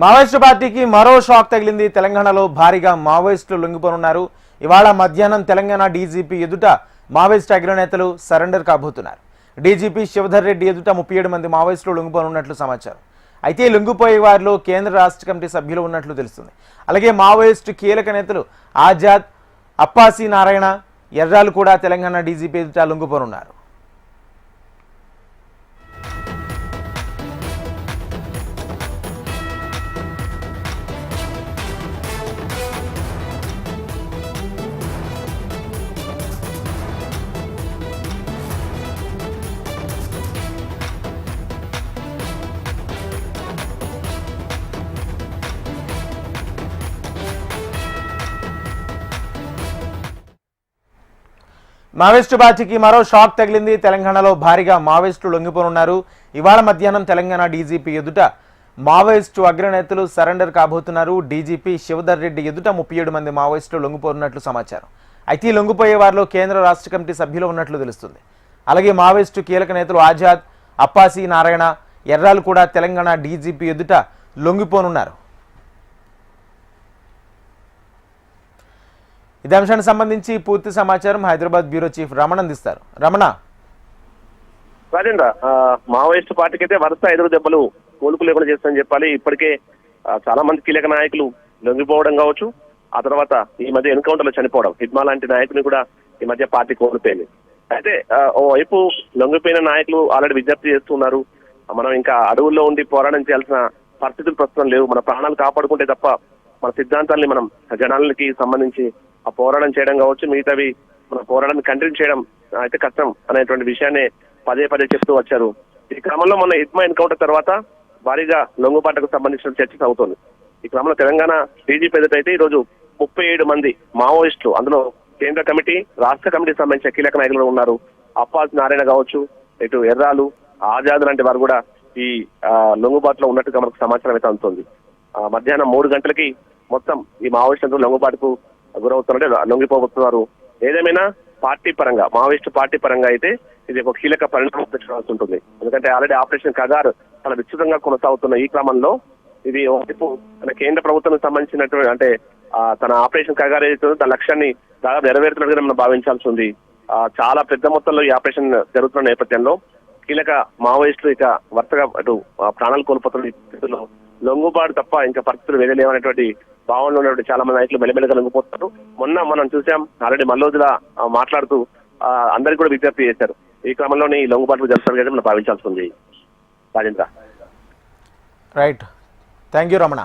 Maoist పార్టీకి మరో shock తగిలింది. తెలంగాణలో భారీగా మావోయిస్టులు లొంగిపోనున్నారు. ఇవాళ మధ్యాహ్నం తెలంగాణ డీజీపీ ఎదుట మావోయిస్టు అగ్రనేతలు సరెండర్ కాబోతున్నారు. డీజీపీ శివధర్ రెడ్డి ఎదుట ముప్పై ఏడు మంది మావోయిస్టులు లొంగిపోనున్నట్లు సమాచారం. అయితే లొంగిపోయే వారిలో కేంద్ర రాష్ట్ర కమిటీ సభ్యులు ఉన్నట్లు తెలుస్తుంది. అలాగే మావోయిస్టు కీలక నేతలు ఆజాద్ అప్పాసి నారాయణ ఎర్రాలు కూడా తెలంగాణ డీజీపీ ఎదుట లొంగిపోనున్నారు. మావోయిస్టు బాచికి మరో షాక్ తగిలింది. తెలంగాణలో భారీగా మావోయిస్టులు లొంగిపోనున్నారు. ఇవాళ మధ్యాహ్నం తెలంగాణ డీజీపీ ఎదుట మావోయిస్టు అగ్రనేతలు సరెండర్ కాబోతున్నారు. డీజీపీ శివధర్ రెడ్డి ఎదుట ముప్పై ఏడు మంది మావోయిస్టులు లొంగిపోనున్నట్లు సమాచారం. అయితే ఈ లొంగిపోయే వారిలో కేంద్ర రాష్ట్ర కమిటీ సభ్యులు ఉన్నట్లు తెలుస్తుంది. అలాగే మావోయిస్టు కీలక నేతలు ఆజాద్ అప్పాసి నారాయణ ఎర్రాలు కూడా తెలంగాణ డీజీపీ ఎదుట లొంగిపోనున్నారు. ఇదే అంశానికి సంబంధించి పూర్తి సమాచారం హైదరాబాద్ బ్యూరో చీఫ్ రమణ అందిస్తారు. రమణ. రాజేంద్ర మావోయిస్టు పార్టీకి అయితే వరుస ఎదురు దెబ్బలు కోలుకు లేకుండా చేస్తామని చెప్పాలి. ఇప్పటికే చాలా మంది కీలక నాయకులు లొంగిపోవడం కావచ్చు ఆ తర్వాత ఈ మధ్య ఎన్కౌంటర్లో చనిపోవడం. హిడ్మా లాంటి నాయకుని కూడా ఈ మధ్య పార్టీ కోల్పోయింది. అయితే ఓవైపు ఓ వైపు లొంగిపోయిన నాయకులు ఆల్రెడీ విజ్ఞప్తి చేస్తున్నారు. మనం ఇంకా అడవుల్లో ఉండి పోరాటం చేయాల్సిన పరిస్థితులు ప్రస్తుతం లేవు. మన ప్రాణాలు కాపాడుకుంటే తప్ప మన సిద్ధాంతాల్ని మనం జనాలకి సంబంధించి ఆ పోరాటం చేయడం కావచ్చు మిగతావి మన పోరాటాన్ని కంటిన్యూ చేయడం అయితే కష్టం అనేటువంటి విషయాన్ని పదే పదే చెప్తూ వచ్చారు. ఈ క్రమంలో మొన్న హిట్మా ఎన్కౌంటర్ తర్వాత భారీగా లొంగుబాటకు సంబంధించిన చర్చ సాగుతోంది. ఈ క్రమంలో తెలంగాణ డీజీపీ ఎదుట అయితే ఈ రోజు ముప్పై ఏడు మంది మావోయిస్టులు అందులో కేంద్ర కమిటీ రాష్ట్ర కమిటీకి సంబంధించిన కీలక నాయకులు ఉన్నారు. అప్పాస్ నారాయణ కావచ్చు ఇటు ఎర్రాలు ఆజాద్ లాంటి వారు కూడా ఈ లొంగుబాటులో ఉన్నట్టుగా మనకు సమాచారం అయితే అందుతుంది. ఆ, మధ్యాహ్నం మూడు గంటలకి మొత్తం ఈ మావోయిస్టులు లొంగుబాటుకు గురవుతున్నట్టే లొంగిపోతున్నారు ఏదేమైనా పార్టీ పరంగా మావోయిస్ట్ పార్టీ పరంగా అయితే ఇది ఒక కీలక పరిణామం తెచ్చుకోవాల్సి ఉంటుంది. ఎందుకంటే ఆల్రెడీ ఆపరేషన్ కగార్ చాలా విస్తృతంగా కొనసాగుతున్న ఈ క్రమంలో ఇది ఒకవైపు మన కేంద్ర ప్రభుత్వానికి సంబంధించినటువంటి అంటే తన ఆపరేషన్ కగార్ ఏదైతే ఉందో లక్ష్యాన్ని దాదాపు నెరవేరుతున్నట్టుగా మనం భావించాల్సి ఉంది. ఆ, చాలా పెద్ద మొత్తంలో ఈ ఆపరేషన్ జరుగుతున్న నేపథ్యంలో కీలక మావోయిస్టులు ఇక వరుసగా అటు ప్రాణాలు కోల్పోతున్న ఈ లొంగుబాటు తప్ప ఇంకా పరిస్థితులు వేయలేవనేటువంటి భావనలో ఉన్నటువంటి చాలా మంది నాయకులు మెల్లమెల్లగా కలుగుపోతారు మొన్న మనం చూసాం ఆల్రెడీ మల్లోజుల మాట్లాడుతూ అందరికీ కూడా విజ్ఞప్తి చేశారు. ఈ క్రమంలోనే ఈ జరుపుతారు అనేది మనం భావించాల్సి ఉంది. Rajendra. Right thank you Ramana